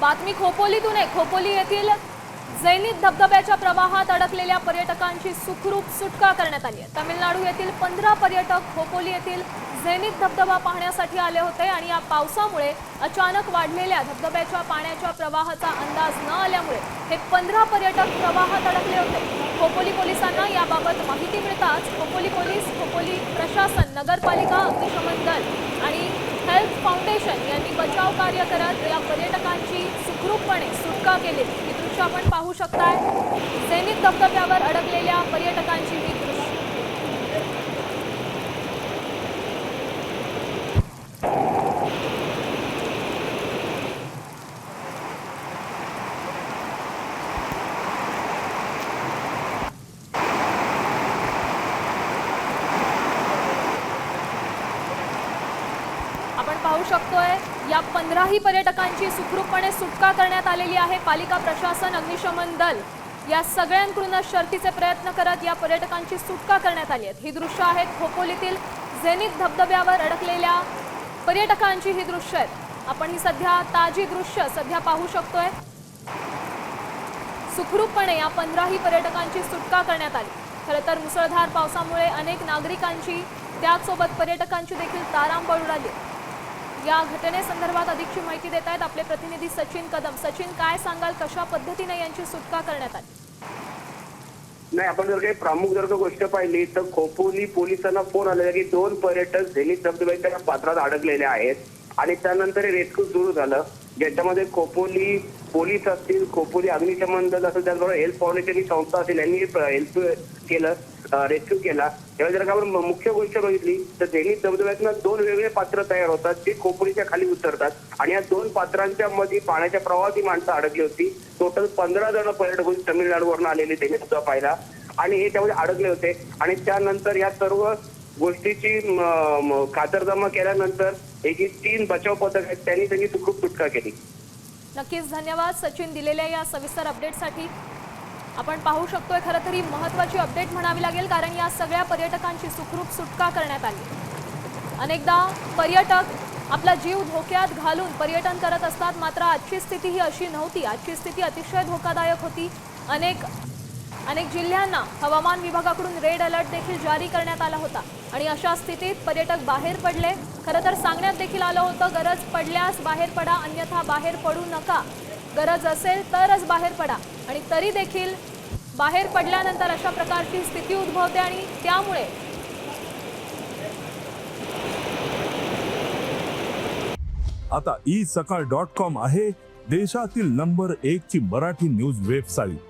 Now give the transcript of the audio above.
बातमी खोपोलीतून आहे. खोपोली येथील जैनिक धबधब्याच्या प्रवाहात अडकलेल्या पर्यटकांची सुखरूप सुटका करण्यात आली आहे. तामिळनाडू येथील पंधरा पर्यटक खोपोली येथील जैनित धबधबा पाहण्यासाठी आले होते आणि या पावसामुळे अचानक वाढलेल्या धबधब्याच्या पाण्याच्या प्रवाहाचा अंदाज न आल्यामुळे हे पंधरा पर्यटक प्रवाहात अडकले होते. खोपोली पोलिसांना याबाबत माहिती मिळताच खोपोली पोलीस खोपोली प्रशासन नगरपालिका अग्निशमन दल आणि हेल्थ फाउंडेशन यांनी बचाव कार्य करत या पर्यटकांची सुखरूपपणे सुटका केली. ही दृश्य आपण पाहू शकताय. सैनिक धबधब्यावर अडकले पर्यटकांची ही दृश्य आपण पाहू शकतोय. या पंधराही पर्यटकांची सुखरूपपणे सुटका करण्यात आलेली आहे. पालिका प्रशासन अग्निशमन दल या सगळ्यांकडूनच शर्तीचे प्रयत्न करत या पर्यटकांची सुटका करण्यात आली आहे. ही दृश्य आहेत खोपोलीतील झेनिक धबधब्यावर अडकलेल्या पर्यटकांची ही दृश्य आहेत. आपण ही सध्या ताजी दृश्य सध्या पाहू शकतोय. सुखरूपपणे या पंधराही पर्यटकांची सुटका करण्यात आली. खरं तर मुसळधार पावसामुळे अनेक नागरिकांची त्याचसोबत पर्यटकांची देखील तारांबळ उडाली. या घटनेसंदर्भात अधिकची माहिती देत आहेत आपले प्रतिनिधी सचिन कदम. सचिन काय सांगाल? कशा पद्धतीने यांची सुटका करण्यात आली? नाही आपण जर काही प्रामुख जर का गोष्ट पाहिली तर खोपोली पोलिसांना फोन आलेला की दोन पर्यटक झेनित धबधब्याच्या पात्रात अडकलेले आहेत आणि त्यानंतर रेस्क्यू सुरू झालं. ज्याच्यामध्ये खोपोली पोलीस असतील खोपोली अग्निशमन दल असेल त्याचबरोबर हेल्थ फाउंडेशन ही संस्था असेल यांनी हेल्प केलं रेस्क्यू केला. तेव्हा जर का आपण मुख्य गोष्ट बघितली तर त्यांनी धबधब्यातनं दोन वेगळे पात्र तयार होतात ते खोपडीच्या खाली उतरतात. आणि या दोन पात्रांच्या मध्ये पाण्याच्या प्रवाहाची माणसं अडकली होती. टोटल पंधरा जण पर्यटक तमिळनाडूवरून आलेले त्यांनी सुद्धा पाहिला. आणि हे त्यामध्ये अडकले होते. आणि त्यानंतर या सर्व गोष्टीची खातरजमा केल्यानंतर हे जी तीन बचाव पथक आहेत त्यांनी त्यांनी सुखरूप सुटका केली. नक्कीच धन्यवाद सचिन दिलेल्या या सविस्तर अपडेटसाठी आपण पाहू शकतोय खरं तरी महत्वाची अपडेट म्हणावी लागेल कारण या सगळ्या पर्यटकांची सुखरूप सुटका करण्यात आली. अनेकदा पर्यटक आपला जीव धोक्यात घालून पर्यटन करत असतात मात्र आजची स्थिती ही अशी नव्हती. आजची स्थिती अतिशय धोकादायक होती. अनेक अनेक जिल्ह्यांना हवामान विभागाकडून रेड अलर्ट देखील जारी करण्यात आला होता. आणि अशा स्थितीत पर्यटक बाहेर पडले. खरं तर सांगण्यात देखील आलं होतं गरज पडल्यास बाहेर पडा अन्यथा बाहेर पडू नका. गरज असेल तरच बाहेर पडा. आणि तरी देखील बाहेर पडल्यानंतर अशा प्रकारची स्थिती उद्भवते आणि त्यामुळे आता ई सकाळ डॉट कॉम आहे देशातील नंबर एक ची मराठी न्यूज वेबसाईट